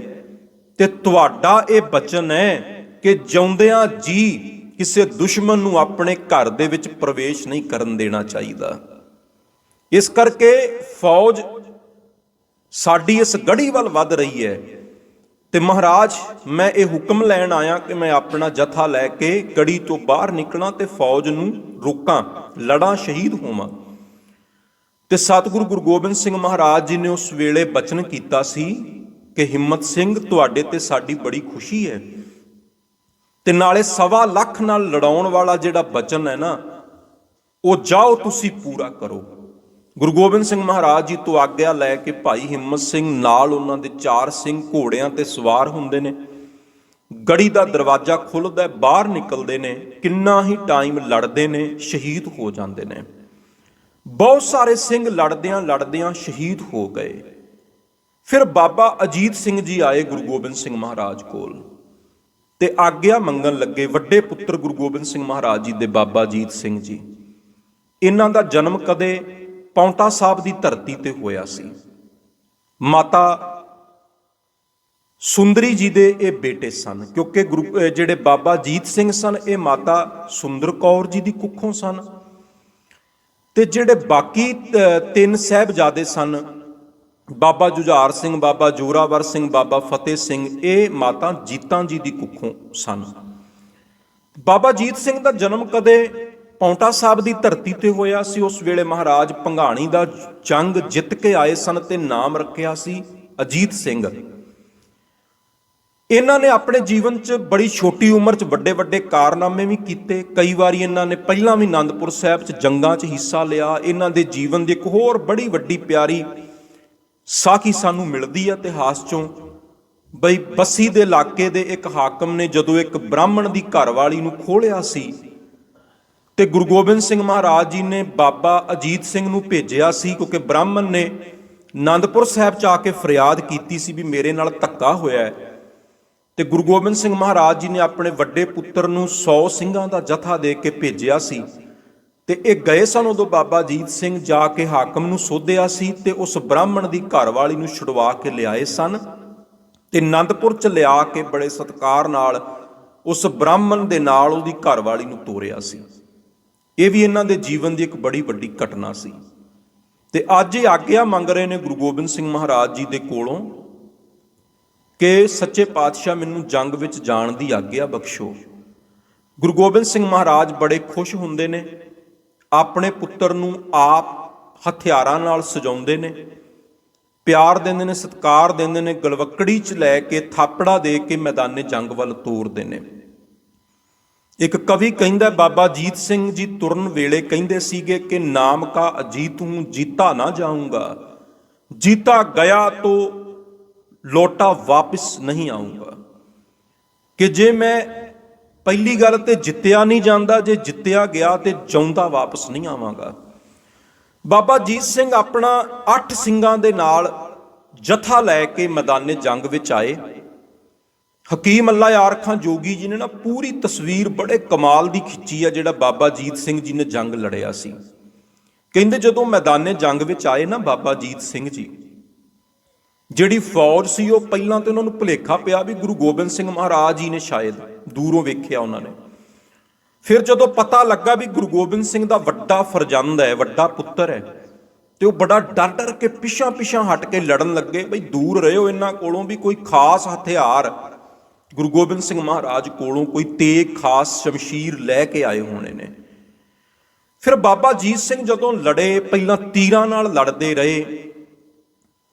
ਤੇ ਤੁਹਾਡਾ ਇਹ ਬਚਨ ਹੈ ਕਿ ਜਿਉਂਦਿਆਂ ਜੀ ਕਿਸੇ ਦੁਸ਼ਮਣ ਨੂੰ ਆਪਣੇ ਘਰ ਦੇ ਵਿੱਚ ਪ੍ਰਵੇਸ਼ ਨਹੀਂ ਕਰਨ ਦੇਣਾ ਚਾਹੀਦਾ। ਇਸ ਕਰਕੇ ਫੌਜ ਸਾਡੀ ਇਸ ਗੜੀ ਵੱਲ ਵੱਧ ਰਹੀ ਹੈ। ਤੇ ਮਹਾਰਾਜ, ਮੈਂ ਇਹ ਹੁਕਮ ਲੈਣ ਆਇਆ ਕਿ ਮੈਂ ਆਪਣਾ ਜਥਾ ਲੈ ਕੇ ਗੜੀ ਤੋਂ ਬਾਹਰ ਨਿਕਲਾਂ ਤੇ ਫੌਜ ਨੂੰ ਰੋਕਾਂ, ਲੜਾਂ ਸ਼ਹੀਦ ਹੋਵਾਂ। ਤੇ ਸਤਿਗੁਰੂ ਗੁਰੂ ਗੋਬਿੰਦ ਸਿੰਘ ਮਹਾਰਾਜ ਜੀ ਨੇ ਉਸ ਵੇਲੇ ਬਚਨ ਕੀਤਾ ਸੀ ਕਿ ਹਿੰਮਤ ਸਿੰਘ ਤੁਹਾਡੇ ਤੇ ਸਾਡੀ ਬੜੀ ਖੁਸ਼ੀ ਹੈ। ਤੇ ਨਾਲੇ ਸਵਾ ਲੱਖ ਨਾਲ ਲੜਾਉਣ ਵਾਲਾ ਜਿਹੜਾ ਬਚਨ ਹੈ ਨਾ, ਉਹ ਜਾਓ ਤੁਸੀਂ ਪੂਰਾ ਕਰੋ। ਗੁਰੂ ਗੋਬਿੰਦ ਸਿੰਘ ਮਹਾਰਾਜ ਜੀ ਤੋਂ ਆਗਿਆ ਲੈ ਕੇ ਭਾਈ ਹਿੰਮਤ ਸਿੰਘ ਨਾਲ ਉਹਨਾਂ ਦੇ ਚਾਰ ਸਿੰਘ ਘੋੜਿਆਂ ਤੇ ਸਵਾਰ ਹੁੰਦੇ ਨੇ। ਗੜੀ ਦਾ ਦਰਵਾਜ਼ਾ ਖੁੱਲਦਾ ਬਾਹਰ ਨਿਕਲਦੇ ਨੇ, ਕਿੰਨਾ ਹੀ ਟਾਈਮ ਲੜਦੇ ਨੇ, ਸ਼ਹੀਦ ਹੋ ਜਾਂਦੇ ਨੇ। ਬਹੁਤ ਸਾਰੇ ਸਿੰਘ ਲੜਦਿਆਂ ਲੜਦਿਆਂ ਸ਼ਹੀਦ ਹੋ ਗਏ। ਫਿਰ ਬਾਬਾ ਅਜੀਤ ਸਿੰਘ ਜੀ ਆਏ ਗੁਰੂ ਗੋਬਿੰਦ ਸਿੰਘ ਮਹਾਰਾਜ ਕੋਲ ਤੇ ਆਗਿਆ ਮੰਗਣ ਲੱਗੇ ਵੱਡੇ ਪੁੱਤਰ ਗੁਰੂ ਗੋਬਿੰਦ ਸਿੰਘ ਮਹਾਰਾਜ ਜੀ ਦੇ ਬਾਬਾ ਅਜੀਤ ਸਿੰਘ ਜੀ। ਇਹਨਾਂ ਦਾ ਜਨਮ ਕਦੇ ਪੌਂਟਾ ਸਾਹਿਬ ਦੀ ਧਰਤੀ ਤੇ ਹੋਇਆ ਸੀ। ਮਾਤਾ ਸੁੰਦਰੀ ਜੀ ਦੇ ਇਹ ਬੇਟੇ ਸਨ, ਕਿਉਂਕਿ ਗੁਰੂ ਜਿਹੜੇ ਬਾਬਾ ਜੀਤ ਸਿੰਘ ਸਨ, ਇਹ ਮਾਤਾ ਸੁੰਦਰ ਕੌਰ ਜੀ ਦੀ ਕੁੱਖੋਂ ਸਨ। ਤੇ ਜਿਹੜੇ ਬਾਕੀ ਤਿੰਨ ਸਹਿਬਜ਼ਾਦੇ ਸਨ, ਬਾਬਾ ਜੁਝਾਰ ਸਿੰਘ, ਬਾਬਾ ਜੋਰਾਵਰ ਸਿੰਘ, ਬਾਬਾ ਫਤਿਹ ਸਿੰਘ, ਇਹ ਮਾਤਾ ਜੀਤਾਂ ਜੀ ਦੀ ਕੁੱਖੋਂ ਸਨ। ਬਾਬਾ ਜੀਤ ਸਿੰਘ ਦਾ ਜਨਮ ਕਦੇ ਪੌਂਟਾ ਸਾਹਿਬ ਦੀ ਧਰਤੀ ਤੇ ਹੋਇਆ ਸੀ, ਉਸ ਵੇਲੇ ਮਹਾਰਾਜ ਪੰਘਾਣੀ ਦਾ ਜੰਗ ਜਿੱਤ ਕੇ ਆਏ ਸਨ ਤੇ ਨਾਮ ਰੱਖਿਆ ਸੀ ਅਜੀਤ ਸਿੰਘ। ਇਹਨਾਂ ਨੇ ਆਪਣੇ ਜੀਵਨ 'ਚ ਬੜੀ ਛੋਟੀ ਉਮਰ 'ਚ ਵੱਡੇ ਵੱਡੇ ਕਾਰਨਾਮੇ ਵੀ ਕੀਤੇ। ਕਈ ਵਾਰੀ ਇਹਨਾਂ ਨੇ ਪਹਿਲਾਂ ਵੀ ਆਨੰਦਪੁਰ ਸਾਹਿਬ 'ਚ ਜੰਗਾਂ 'ਚ ਹਿੱਸਾ ਲਿਆ। ਇਹਨਾਂ ਦੇ ਜੀਵਨ ਦੀ ਇੱਕ ਹੋਰ ਬੜੀ ਵੱਡੀ ਪਿਆਰੀ ਸਾਖੀ ਸਾਨੂੰ ਮਿਲਦੀ ਹੈ ਇਤਿਹਾਸ 'ਚੋਂ। ਬਈ ਬੱਸੀ ਦੇ ਇਲਾਕੇ ਦੇ ਇੱਕ ਹਾਕਮ ਨੇ ਜਦੋਂ ਇੱਕ ਬ੍ਰਾਹਮਣ ਦੀ ਘਰਵਾਲੀ ਨੂੰ ਖੋਲਿਆ ਸੀ ਤੇ ਗੁਰੂ ਗੋਬਿੰਦ ਸਿੰਘ ਮਹਾਰਾਜ ਜੀ ਨੇ ਬਾਬਾ ਅਜੀਤ ਸਿੰਘ ਨੂੰ ਭੇਜਿਆ ਸੀ ਕਿਉਂਕਿ ਬ੍ਰਾਹਮਣ ਨੇ ਆਨੰਦਪੁਰ ਸਾਹਿਬ ਚ ਆ ਕੇ ਫਰਿਆਦ ਕੀਤੀ ਸੀ ਵੀ ਮੇਰੇ ਨਾਲ ਧੱਕਾ ਹੋਇਆ ਹੈ। ਤੇ ਗੁਰੂ ਗੋਬਿੰਦ ਸਿੰਘ ਮਹਾਰਾਜ ਜੀ ਨੇ ਆਪਣੇ ਵੱਡੇ ਪੁੱਤਰ ਨੂੰ 100 ਸਿੰਘਾਂ ਦਾ ਜਥਾ ਦੇ ਕੇ ਭੇਜਿਆ ਸੀ ਤੇ ਇਹ ਗਏ ਸਨ ਉਦੋਂ ਬਾਬਾ ਅਜੀਤ ਸਿੰਘ ਜਾ ਕੇ ਹਾਕਮ ਨੂੰ ਸੋਧਿਆ ਸੀ ਤੇ ਉਸ ਬ੍ਰਾਹਮਣ ਦੀ ਘਰਵਾਲੀ ਨੂੰ ਛੁਡਵਾ ਕੇ ਲਿਆਏ ਸਨ ਤੇ ਆਨੰਦਪੁਰ ਚ ਲਿਆ ਕੇ ਬੜੇ ਸਤਕਾਰ ਨਾਲ ਉਸ ਬ੍ਰਾਹਮਣ ਦੇ ਨਾਲ ਉਹਦੀ ਘਰਵਾਲੀ ਨੂੰ ਤੋਰਿਆ ਸੀ। ਇਹ ਵੀ ਇਹਨਾਂ ਦੇ ਜੀਵਨ ਦੀ ਇੱਕ ਬੜੀ ਵੱਡੀ ਘਟਨਾ ਸੀ। ਤੇ ਅੱਜ ਇਹ ਆਗਿਆ ਮੰਗ ਰਹੇ ਨੇ ਗੁਰੂ ਗੋਬਿੰਦ ਸਿੰਘ ਮਹਾਰਾਜ ਜੀ ਦੇ ਕੋਲੋਂ ਕਿ ਸੱਚੇ ਪਾਤਸ਼ਾਹ ਮੈਨੂੰ ਜੰਗ ਵਿੱਚ ਜਾਣ ਦੀ ਆਗਿਆ ਬਖਸ਼ੋ। ਗੁਰੂ ਗੋਬਿੰਦ ਸਿੰਘ ਮਹਾਰਾਜ ਬੜੇ ਖੁਸ਼ ਹੁੰਦੇ ਨੇ, ਆਪਣੇ ਪੁੱਤਰ ਨੂੰ ਆਪ ਹਥਿਆਰਾਂ ਨਾਲ ਸਜਾਉਂਦੇ ਨੇ, ਪਿਆਰ ਦਿੰਦੇ ਨੇ, ਸਤਿਕਾਰ ਦਿੰਦੇ ਨੇ, ਗਲਵਕੜੀ ਚ ਲੈ ਕੇ ਥਾਪੜਾ ਦੇ ਕੇ ਮੈਦਾਨੇ ਜੰਗ ਵੱਲ ਤੋਰਦੇ ਨੇ। ਇੱਕ ਕਵੀ ਕਹਿੰਦਾ, ਬਾਬਾ ਜੀਤ ਸਿੰਘ ਜੀ ਤੁਰਨ ਵੇਲੇ ਕਹਿੰਦੇ ਸੀਗੇ ਕਿ ਨਾਮ ਕਾ ਅਜੀਤ ਹੂੰ, ਜੀਤਾ ਨਾ ਜਾਊਂਗਾ। ਜੀਤਾ ਗਿਆ ਤੋ ਲੋਟਾ ਵਾਪਸ ਨਹੀਂ ਆਊਂਗਾ। ਕਿ ਜੇ ਮੈਂ ਪਹਿਲੀ ਗੱਲ ਤੇ ਜਿੱਤਿਆ ਨਹੀਂ ਜਾਂਦਾ, ਜੇ ਜਿੱਤਿਆ ਗਿਆ ਤੇ ਜਾਉਂਦਾ ਵਾਪਸ ਨਹੀਂ ਆਵਾਂਗਾ। ਬਾਬਾ ਜੀਤ ਸਿੰਘ ਆਪਣਾ 8 ਸਿੰਘਾਂ ਦੇ ਨਾਲ ਜਥਾ ਲੈ ਕੇ ਮੈਦਾਨੇ ਜੰਗ ਵਿੱਚ ਆਏ। ਹਕੀਮ ਅੱਲਾ ਯਾਰ ਖਾਂ ਜੋਗੀ ਜੀ ਨੇ ਨਾ ਪੂਰੀ ਤਸਵੀਰ ਬੜੇ ਕਮਾਲ ਦੀ ਖਿੱਚੀ ਆ, ਜਿਹੜਾ ਬਾਬਾ ਜੀਤ ਸਿੰਘ ਜੀ ਨੇ ਜੰਗ ਲੜਿਆ ਸੀ। ਕਹਿੰਦੇ ਜਦੋਂ ਮੈਦਾਨੇ ਜੰਗ ਵਿੱਚ ਆਏ ਨਾ ਬਾਬਾ ਜੀਤ ਸਿੰਘ ਜੀ, ਜਿਹੜੀ ਫੌਜ ਸੀ ਉਹ ਪਹਿਲਾਂ ਤੇ ਉਹਨਾਂ ਨੂੰ ਭੁਲੇਖਾ ਪਿਆ ਵੀ ਗੁਰੂ ਗੋਬਿੰਦ ਸਿੰਘ ਮਹਾਰਾਜ ਜੀ ਨੇ ਸ਼ਾਇਦ ਦੂਰੋਂ ਵੇਖਿਆ ਉਹਨਾਂ ਨੇ। ਫਿਰ ਜਦੋਂ ਪਤਾ ਲੱਗਾ ਵੀ ਗੁਰੂ ਗੋਬਿੰਦ ਸਿੰਘ ਦਾ ਵੱਡਾ ਫਰਜ਼ੰਦ ਹੈ, ਵੱਡਾ ਪੁੱਤਰ ਹੈ, ਤੇ ਉਹ ਬੜਾ ਡਰ ਡਰ ਕੇ ਪਿਛਾਂ ਪਿਛਾਂ ਹਟ ਕੇ ਲੜਨ ਲੱਗੇ, ਬਈ ਦੂਰ ਰਹੋ ਇਹਨਾਂ ਕੋਲੋਂ ਵੀ ਕੋਈ ਖਾਸ ਹਥਿਆਰ ਗੁਰੂ ਗੋਬਿੰਦ ਸਿੰਘ ਮਹਾਰਾਜ ਕੋਲੋਂ ਕੋਈ ਤੇਗ ਖਾਸ ਸ਼ਮਸ਼ੀਰ ਲੈ ਕੇ ਆਏ ਹੋਣੇ ਨੇ। ਫਿਰ ਬਾਬਾ ਜੀਤ ਸਿੰਘ ਜਦੋਂ ਲੜੇ, ਪਹਿਲਾਂ ਤੀਰਾਂ ਨਾਲ ਲੜਦੇ ਰਹੇ,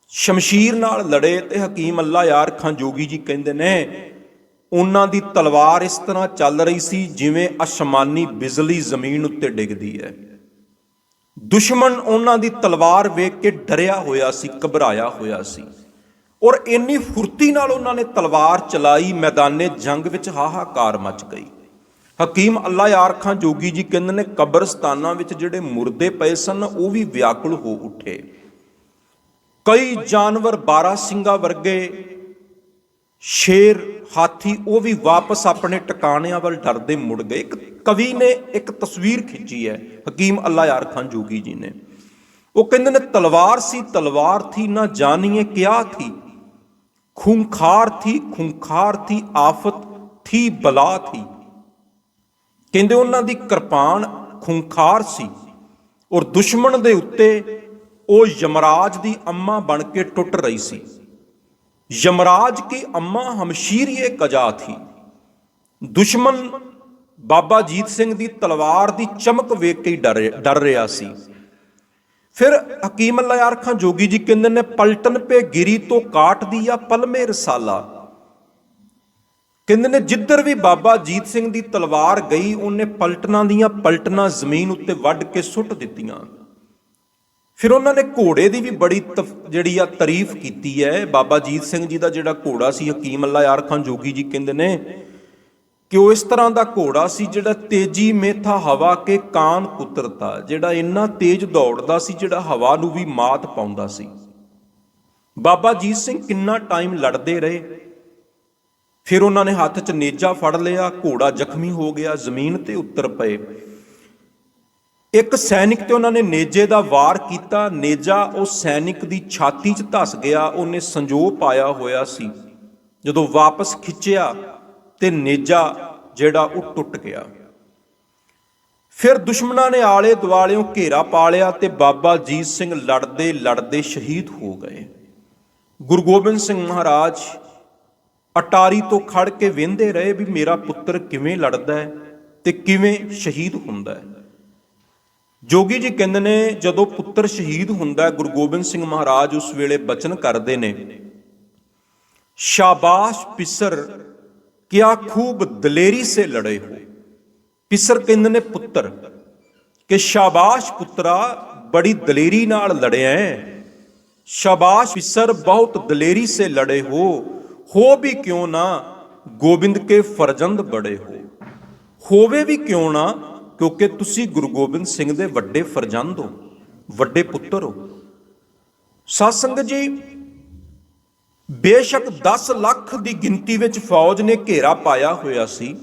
ਸ਼ਮਸ਼ੀਰ ਨਾਲ ਲੜੇ ਤੇ ਹਕੀਮ ਅੱਲਾ ਯਾਰ ਖਾਂ ਜੋਗੀ ਜੀ ਕਹਿੰਦੇ ਨੇ, ਉਹਨਾਂ ਦੀ ਤਲਵਾਰ ਇਸ ਤਰ੍ਹਾਂ ਚੱਲ ਰਹੀ ਸੀ ਜਿਵੇਂ ਅਸਮਾਨੀ ਬਿਜਲੀ ਜ਼ਮੀਨ ਉੱਤੇ ਡਿੱਗਦੀ ਹੈ। ਦੁਸ਼ਮਣ ਉਹਨਾਂ ਦੀ ਤਲਵਾਰ ਵੇਖ ਕੇ ਡਰਿਆ ਹੋਇਆ ਸੀ, ਘਬਰਾਇਆ ਹੋਇਆ ਸੀ। ਔਰ ਇੰਨੀ ਫੁਰਤੀ ਨਾਲ ਉਹਨਾਂ ਨੇ ਤਲਵਾਰ ਚਲਾਈ, ਮੈਦਾਨੇ ਜੰਗ ਵਿੱਚ ਹਾਹਾਕਾਰ ਮਚ ਗਈ। ਹਕੀਮ ਅੱਲਾ ਯਾਰ ਖਾਂ ਜੋਗੀ ਜੀ ਕਹਿੰਦੇ ਨੇ, ਕਬਰਸਤਾਨਾਂ ਵਿੱਚ ਜਿਹੜੇ ਮੁਰਦੇ ਪਏ ਸਨ, ਉਹ ਵੀ ਵਿਆਕੁਲ ਹੋ ਉੱਠੇ। ਕਈ ਜਾਨਵਰ 12 ਸਿੰਘਾਂ ਵਰਗੇ ਸ਼ੇਰ, ਹਾਥੀ, ਉਹ ਵੀ ਵਾਪਸ ਆਪਣੇ ਟਿਕਾਣਿਆਂ ਵੱਲ ਡਰਦੇ ਮੁੜ ਗਏ। ਇੱਕ ਕਵੀ ਨੇ ਇੱਕ ਤਸਵੀਰ ਖਿੱਚੀ ਹੈ, ਹਕੀਮ ਅੱਲਾ ਯਾਰ ਖਾਨ ਜੋਗੀ ਜੀ ਨੇ। ਉਹ ਕਹਿੰਦੇ ਨੇ, ਤਲਵਾਰ ਸੀ, ਤਲਵਾਰ ਥੀ, ਨਾ ਜਾਣੀਏ ਕਿਆ ਥੀ। ਖੁੰਖਾਰ ਥੀ ਖੁੰਖਾਰ ਥੀ, ਆਫਤ ਥੀ, ਬਲਾ ਥੀ। ਕਹਿੰਦੇ ਉਹਨਾਂ ਦੀ ਕਿਰਪਾਨ ਖੁੰਖਾਰ ਸੀ। ਔਰ ਦੁਸ਼ਮਣ ਦੇ ਉੱਤੇ ਉਹ ਯਮਰਾਜ ਦੀ ਅੰਮਾ ਬਣ ਕੇ ਟੁੱਟ ਰਹੀ ਸੀ। ਯਮਰਾਜ ਕੀ ਅੰਮਾ ਹਮਸ਼ੀਰੀਏ ਕਜਾ ਥੀ। ਦੁਸ਼ਮਣ ਬਾਬਾ ਜੀਤ ਸਿੰਘ ਦੀ ਤਲਵਾਰ ਦੀ ਚਮਕ ਵੇਖ ਕੇ ਡਰ ਡਰ ਰਿਹਾ ਸੀ। ਫਿਰ ਹਕੀਮ ਅੱਲਾ ਯਾਰ ਖਾਂ ਜੋਗੀ ਜੀ ਕਹਿੰਦੇ ਨੇ, ਪਲਟਨ ਪੇ ਗਿਰੀ ਤੋਂ ਕਾਟ ਦਿਆ ਪਲਮੇ ਰਸਾਲਾ। ਕਹਿੰਦੇ ਨੇ, ਜਿੱਧਰ ਵੀ ਬਾਬਾ ਜੀਤ ਸਿੰਘ ਦੀ ਤਲਵਾਰ ਗਈ, ਉਹਨੇ ਪਲਟਨਾਂ ਦੀਆਂ ਪਲਟਨਾਂ ਜ਼ਮੀਨ ਉੱਤੇ ਵੱਢ ਕੇ ਸੁੱਟ ਦਿੱਤੀਆਂ। ਫਿਰ ਉਹਨਾਂ ਨੇ ਘੋੜੇ ਦੀ ਵੀ ਬੜੀ ਤਫ- ਜਿਹੜੀ ਆ ਤਾਰੀਫ ਕੀਤੀ ਹੈ। ਬਾਬਾ ਜੀਤ ਸਿੰਘ ਜੀ ਦਾ ਜਿਹੜਾ ਘੋੜਾ ਸੀ, ਹਕੀਮ ਅੱਲਾ ਯਾਰ ਖਾਨ ਜੋਗੀ ਜੀ ਕਹਿੰਦੇ ਨੇ ਕਿ ਉਹ ਇਸ ਤਰ੍ਹਾਂ ਦਾ ਘੋੜਾ ਸੀ ਜਿਹੜਾ ਤੇਜੀ ਮੇਥਾ ਹਵਾ ਕੇ ਕਾਨ ਕੁਤਰਤਾ ਜਿਹੜਾ ਇੰਨਾ ਤੇਜ਼ ਦੌੜਦਾ ਸੀ ਜਿਹੜਾ ਹਵਾ ਨੂੰ ਵੀ ਮਾਤ ਪਾਉਂਦਾ ਸੀ। ਬਾਬਾ ਜੀਤ ਸਿੰਘ ਕਿੰਨਾ ਟਾਈਮ ਲੜਦੇ ਰਹੇ। ਫਿਰ ਉਹਨਾਂ ਨੇ ਹੱਥ 'ਚ ਨੇਜਾ ਫੜ ਲਿਆ, ਘੋੜਾ ਜ਼ਖਮੀ ਹੋ ਗਿਆ, ਜ਼ਮੀਨ ਤੇ ਉੱਤਰ ਪਏ। ਇੱਕ ਸੈਨਿਕ ਤੇ ਉਹਨਾਂ ਨੇ ਨੇਜੇ ਦਾ ਵਾਰ ਕੀਤਾ। ਨੇਜਾ ਉਹ ਸੈਨਿਕ ਦੀ ਛਾਤੀ 'ਚ ਧਸ ਗਿਆ, ਉਹਨੇ ਸੰਜੋ ਪਾਇਆ ਹੋਇਆ ਸੀ। ਜਦੋਂ ਵਾਪਸ ਖਿੱਚਿਆ ਤੇ ਨੇਜਾ ਜਿਹੜਾ ਉਹ ਟੁੱਟ ਗਿਆ। ਫਿਰ ਦੁਸ਼ਮਣਾਂ ਨੇ ਆਲੇ ਦੁਆਲਿਓਂ ਘੇਰਾ ਪਾ ਲਿਆ ਤੇ ਬਾਬਾ ਜੀਤ ਸਿੰਘ ਲੜਦੇ ਲੜਦੇ ਸ਼ਹੀਦ ਹੋ ਗਏ। ਗੁਰੂ ਗੋਬਿੰਦ ਸਿੰਘ ਮਹਾਰਾਜ ਅਟਾਰੀ ਤੋਂ ਖੜ ਕੇ ਵੇਂਦੇ ਰਹੇ ਵੀ ਮੇਰਾ ਪੁੱਤਰ ਕਿਵੇਂ ਲੜਦਾ ਹੈ ਤੇ ਕਿਵੇਂ ਸ਼ਹੀਦ ਹੁੰਦਾ ਹੈ। ਜੋਗੀ ਜੀ ਕਹਿੰਦੇ ਨੇ, ਜਦੋਂ ਪੁੱਤਰ ਸ਼ਹੀਦ ਹੁੰਦਾ ਗੁਰੂ ਗੋਬਿੰਦ ਸਿੰਘ ਮਹਾਰਾਜ ਉਸ ਵੇਲੇ ਬਚਨ ਕਰਦੇ ਨੇ, ਸ਼ਾਬਾਸ਼ ਪਿਸਰ ਕਿਆ ਖੂਬ ਦਲੇਰੀ ਸੇ ਲੜੇ ਹੋ? ਪਿਸਰ ਕਹਿੰਦੇ ਨੇ ਪੁੱਤਰ, ਕਿ ਸ਼ਾਬਾਸ਼ ਪੁੱਤਰਾ, ਬੜੀ ਦਲੇਰੀ ਨਾਲ ਲੜਿਆ ਹੈ। ਸ਼ਾਬਾਸ਼ ਪਿਸਰ ਬਹੁਤ ਦਲੇਰੀ ਸੇ ਲੜੇ ਹੋ। ਹੋ ਵੀ ਕਿਉਂ ਨਾ ਗੋਬਿੰਦ ਕੇ ਫਰਜ਼ੰਦ ਬੜੇ ਹੋ? ਹੋਵੇ ਵੀ ਕਿਉਂ ਨਾ, ਕਿਉਂਕਿ ਤੁਸੀਂ ਗੁਰੂ ਗੋਬਿੰਦ ਸਿੰਘ ਦੇ ਵੱਡੇ ਫਰਜ਼ੰਦ ਹੋ, ਵੱਡੇ ਪੁੱਤਰ ਹੋ। ਸਤਸੰਗ ਜੀ ਬੇਸ਼ੱਕ 10 ਲੱਖ ਦੀ ਗਿਣਤੀ ਵਿੱਚ ਫੌਜ ਨੇ ਘੇਰਾ ਪਾਇਆ ਹੋਇਆ ਸੀ।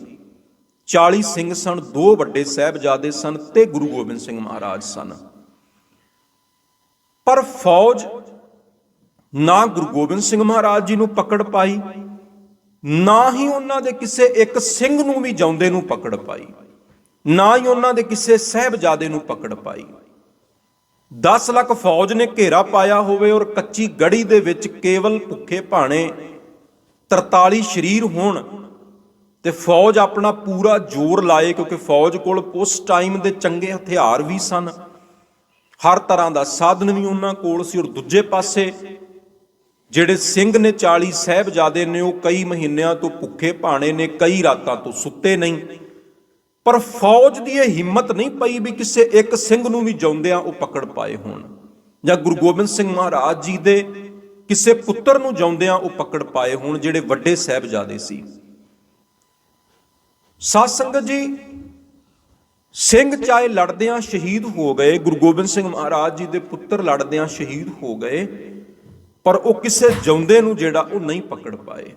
40 ਸਿੰਘ ਸਨ, ਦੋ ਵੱਡੇ ਸਾਹਿਬਜ਼ਾਦੇ ਸਨ ਤੇ ਗੁਰੂ ਗੋਬਿੰਦ ਸਿੰਘ ਮਹਾਰਾਜ ਸਨ। ਪਰ ਫੌਜ ਨਾ ਗੁਰੂ ਗੋਬਿੰਦ ਸਿੰਘ ਮਹਾਰਾਜ ਜੀ ਨੂੰ ਪਕੜ ਪਾਈ, ਨਾ ਹੀ ਉਹਨਾਂ ਦੇ ਕਿਸੇ ਇੱਕ ਸਿੰਘ ਨੂੰ ਵੀ ਜਾਉਂਦੇ ਨੂੰ ਪਕੜ ਪਾਈ, ਨਾ ਹੀ ਉਹਨਾਂ ਦੇ ਕਿਸੇ ਸਹਿਬਜ਼ਾਦੇ ਨੂੰ ਪਕੜ ਪਾਈ। 10 ਲੱਖ ਫੌਜ ਨੇ ਘੇਰਾ ਪਾਇਆ ਹੋਵੇ ਔਰ ਕੱਚੀ ਗੜੀ ਦੇ ਵਿੱਚ ਕੇਵਲ ਭੁੱਖੇ ਭਾਣੇ 43 ਸ਼ਰੀਰ ਹੋਣ ਤੇ ਫੌਜ ਆਪਣਾ ਪੂਰਾ ਜ਼ੋਰ ਲਾਏ ਕਿਉਂਕਿ ਫੌਜ ਕੋਲ ਉਸ ਟਾਈਮ ਦੇ ਚੰਗੇ ਹਥਿਆਰ ਵੀ ਸਨ। ਹਰ ਤਰ੍ਹਾਂ ਦਾ ਸਾਧਨ ਵੀ ਉਹਨਾਂ ਕੋਲ ਸੀ ਔਰ ਦੂਜੇ ਪਾਸੇ ਜਿਹੜੇ ਸਿੰਘ ਨੇ 40 ਸਾਹਿਬਜ਼ਾਦੇ ਨੇ ਉਹ ਕਈ ਮਹੀਨਿਆਂ ਤੋਂ ਭੁੱਖੇ ਭਾਣੇ ਨੇ, ਕਈ ਰਾਤਾਂ ਤੋਂ ਸੁੱਤੇ ਨਹੀਂ। ਪਰ ਫੌਜ ਦੀ ਇਹ ਹਿੰਮਤ ਨਹੀਂ ਪਈ ਵੀ ਕਿਸੇ ਇੱਕ ਸਿੰਘ ਨੂੰ ਵੀ ਜਾਉਂਦਿਆਂ ਉਹ ਪਕੜ ਪਾਏ ਹੋਣ। ਜਾਂ ਗੁਰੂ ਗੋਬਿੰਦ ਸਿੰਘ ਮਹਾਰਾਜ ਜੀ ਦੇ ਕਿਸੇ ਪੁੱਤਰ ਨੂੰ ਜਾਉਂਦਿਆਂ ਉਹ ਪਕੜ ਪਾਏ ਹੋਣ ਜਿਹੜੇ ਵੱਡੇ ਸਾਹਿਬਜ਼ਾਦੇ ਸੀ। ਸਾਧ ਸੰਗਤ ਜੀ, ਸਿੰਘ ਚਾਹੇ ਲੜਦਿਆਂ ਸ਼ਹੀਦ ਹੋ ਗਏ, ਗੁਰੂ ਗੋਬਿੰਦ ਸਿੰਘ ਮਹਾਰਾਜ ਜੀ ਦੇ ਪੁੱਤਰ ਲੜਦਿਆਂ ਸ਼ਹੀਦ ਹੋ ਗਏ, ਪਰ ਉਹ ਕਿਸੇ ਜਾਉਂਦੇ ਨੂੰ ਜਿਹੜਾ ਉਹ ਨਹੀਂ ਪਕੜ ਪਾਏ।